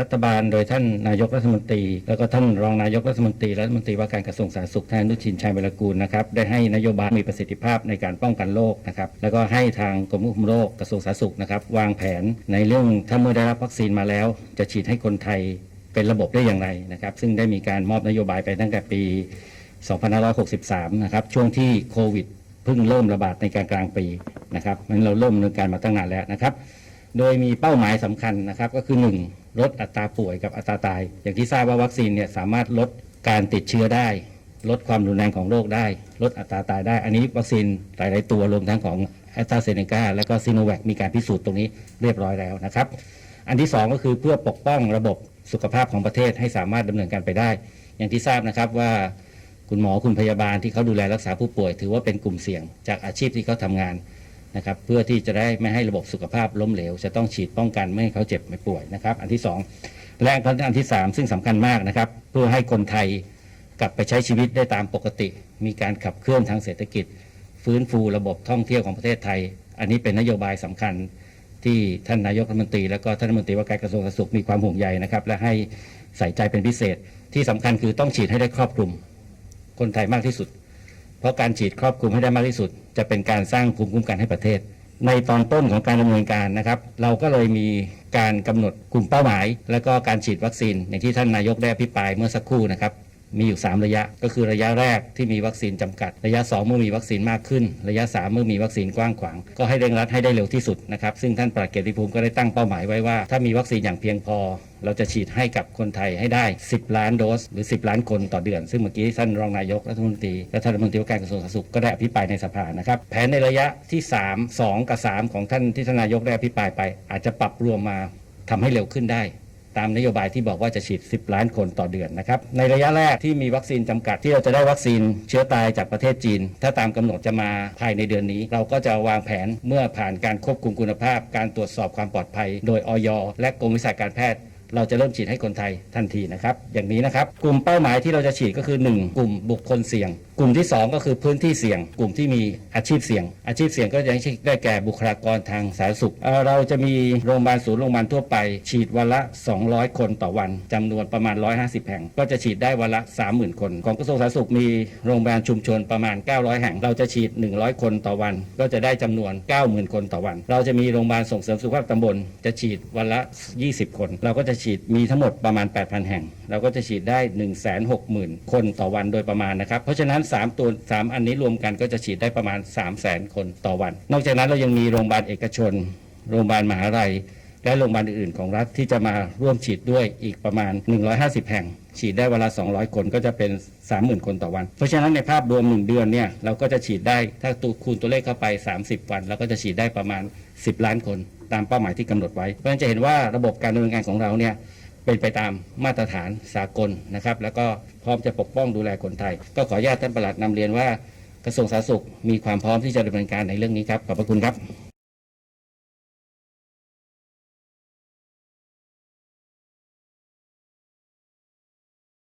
รัฐบาลโดยท่านนายกรัฐมนตรี แล้วก็ท่านรองนายกรัฐมนตรีรัฐมนตรีว่าการกระทรวงสาธารณสุขท่านนุชินชัยเวรกูลนะครับได้ให้นโยบายมีประสิทธิภาพในการป้องกันโรคนะครับแล้วก็ให้ทางกรมควบคุมโรคกระทรวงสาธารณสุขนะครับวางแผนในเรื่องถ้าเมื่อได้รับวัคซีนมาแล้ว จะฉีดให้คนไทยเป็นระบบได้อย่างไรนะครับ ซึ่งได้มีการมอบนโยบายไปตั้งแต่ปี 2563 นะครับช่วงที่โควิดเพิ่งเริ่มระบาดในกลางกลางปีนะครับมันเราเริ่มดำเนินการมาตั้งนานแล้วนะครับ โดยมีเป้าหมายสำคัญนะครับก็คือ 1. ลดอัตราป่วยกับอัตราตาย อย่างที่ทราบว่าวัคซีนเนี่ยสามารถลดการติดเชื้อได้ ลดความรุนแรงของโรคได้ ลดอัตราตายได้ อันนี้วัคซีนหลาย ๆ ตัวรวมทั้งของแอสตราเซเนกาและก็ซีโนแวคมีการพิสูจน์ตรงนี้เรียบร้อยแล้วนะครับ อันที่ 2 ก็คือเพื่อปกป้องระบบสุขภาพของประเทศให้สามารถดำเนินการไปได้ อย่างที่ทราบนะครับว่าคุณหมอคุณพยาบาลที่เขาดูแลรักษาผู้ป่วย ถือว่าเป็นกลุ่มเสี่ยงจากอาชีพที่เขาทำงาน นะครับเพื่อที่จะได้ไม่ให้ระบบสุขภาพล้มเหลว จะต้องฉีดป้องกันไม่ให้เขาเจ็บไม่ป่วยนะครับ อันที่สองและอันที่สามซึ่งสำคัญมากนะครับ เพื่อให้คนไทยกลับไปใช้ชีวิตได้ตามปกติ มีการขับเคลื่อนทางเศรษฐกิจ ฟื้นฟูระบบท่องเที่ยวของประเทศไทย อันนี้เป็นนโยบายสำคัญที่ท่านนายกรัฐมนตรี และก็ท่านรัฐมนตรีว่าการกระทรวงสาธารณสุขมีความห่วงใยนะครับ และให้ใส่ใจเป็นพิเศษที่สำคัญคือต้องฉีดให้ได้ครอบคลุมคนไทยมากที่สุด เพราะการฉีดครอบคลุมให้ได้มากที่สุด จะเป็นการสร้างภูมิคุ้มกันให้ประเทศ ในตอนต้นของการดำเนินการนะครับ เราก็เลยมีการกำหนดกลุ่มเป้าหมาย และก็การฉีดวัคซีนอย่างที่ท่านนายกได้อภิปรายเมื่อสักครู่นะครับ มีอยู่ 3 ระยะ ก็คือระยะแรกที่มีวัคซีนจำกัด ระยะ 2 เมื่อมีวัคซีนมากขึ้น ระยะ 3 เมื่อมีวัคซีนกว้างขวาง ก็ให้เร่งรัดให้ได้เร็วที่สุดนะครับ ซึ่งท่านปลัดเกียรติภูมิก็ได้ตั้งเป้าหมายไว้ว่า ถ้ามีวัคซีนอย่างเพียงพอ เราจะฉีดให้กับคนไทยให้ได้ 10 ล้านโดส หรือ 10 ล้านคนต่อเดือน ซึ่งเมื่อกี้ท่านรองนายกรัฐมนตรีและท่านรัฐมนตรีว่าการกระทรวงสาธารณสุขก็ได้อภิปรายในสภานะครับ แผนในระยะที่ 3 2 กับ 3 ของท่านที่ท่านนายกได้อภิปรายไป อาจจะปรับรวมมาทำให้เร็วขึ้นได้ ตามนโยบายที่บอกว่าจะฉีด 10 ล้านคนต่อเดือนนะครับ ในระยะแรกที่มีวัคซีนจำกัดที่เราจะได้วัคซีนเชื้อตายจากประเทศจีน ถ้าตามกำหนดจะมาภายในเดือนนี้ เราก็จะวางแผนเมื่อผ่านการควบคุมคุณภาพ การตรวจสอบความปลอดภัย โดยออยและกรมวิชาการแพทย์ เราจะเริ่มฉีดให้คนไทยทันทีนะครับ อย่างนี้นะครับ กลุ่มเป้าหมายที่เราจะฉีดก็คือ 1 กลุ่มบุคคลเสี่ยง กลุ่มที่ 2 ก็คือพื้นที่เสี่ยง กลุ่มที่มีอาชีพเสี่ยง อาชีพเสี่ยงก็จะได้แก่บุคลากรทางสาธารณสุข เราจะมีโรงพยาบาลศูนย์โรงพยาบาลทั่วไป ฉีดวันละ 200 คนต่อวันจำนวนประมาณ 150 แห่ง ก็จะฉีดได้วันละ 30,000 คน ของกระทรวงสาธารณสุขมีโรงพยาบาลชุมชนประมาณ 900 แห่ง เราจะฉีด 100 คนต่อวัน ก็จะได้จำนวน 90,000 คนต่อวัน เราจะมีโรงพยาบาลส่งเสริมสุขภาพตำบล จะฉีดวันละ 20 คน เราก็จะฉีดมีทั้งหมดประมาณ 8,000 แห่ง เราก็จะฉีดได้ 160,000 คนต่อวันโดยประมาณนะครับ เพราะฉะนั้น 3 ตัว 3 อันนี้รวมกันก็จะฉีดได้ประมาณ 300,000 คนต่อวัน นอกจากนั้นเรายังมีโรงพยาบาลเอกชน โรงพยาบาลมหาลัย และโรงพยาบาลอื่นๆของรัฐที่จะมาร่วมฉีดด้วยอีกประมาณ 150 แห่ง ฉีดได้เวนลา200 คนก็จะเป็น 30,000 คนต่อวัน เพราะฉะนั้นในภาพรวม 1 เดือนเนี่ยเราก็จะฉีดได้ถ้าตัวคูณตัวเลขเข้าไป 30 วันเราก็จะฉีดได้ประมาณ 10 ล้านคน ตามเป้าหมายที่กำหนดไว้ เพราะฉะนั้นจะเห็นว่าระบบการดำเนินงานของเราเนี่ยเป็นไปตามมาตรฐานสากลนะครับ แล้วก็พร้อมจะปกป้องดูแลคนไทย ก็ขออนุญาตท่านประหลัดนำเรียนว่ากระทรวงสาธารณสุขมีความพร้อมที่จะดำเนินการในเรื่องนี้ครับขอบพระคุณครับ